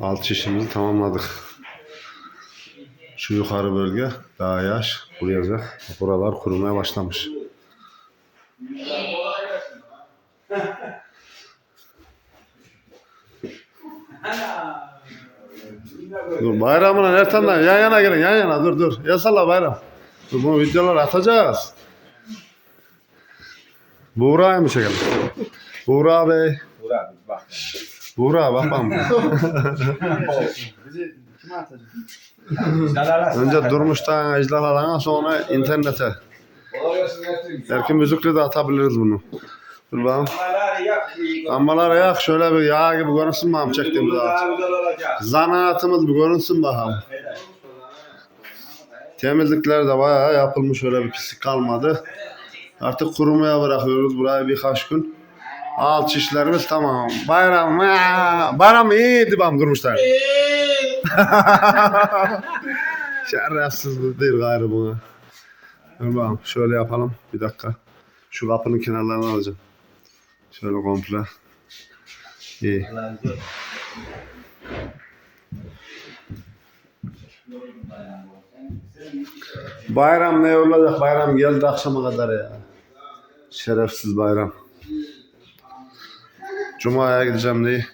Alt işimizi tamamladık. Şu yukarı bölge daha yaş kuruyacak. Buralar kurumaya başlamış. Dur bayramına Ertan'la yan yana gelin yan yana dur dur. Yasalla bayram. Buğra Bey. Burak bak. Buğra bak bak. Bizi kime atacak? Önce Durmuş'tan ejderhalarına sonra internete. Belki müzikle de atabiliriz bunu. Dur bakalım. Lambalar yak şöyle bir yağ gibi görünsün bakalım çektiğimiz ağaç. Zanaatımız bir görünsün bakalım. Temizlikler de bayağı yapılmış öyle bir pislik kalmadı. Artık kurumaya bırakıyoruz burayı birkaç gün. Alt işlerimiz tamam. Bayram, bayram iyiydi bam durmuşlar. Şerefsiz değil gayrı buna. Dur bakalım şöyle yapalım bir dakika. Şu kapının kenarlarını alacağım. Şöyle komple. İyi. Bayram ne olacak? Bayram geldi akşama kadar ya. Şerefsiz bayram. Cuma'ya gideceğim diye.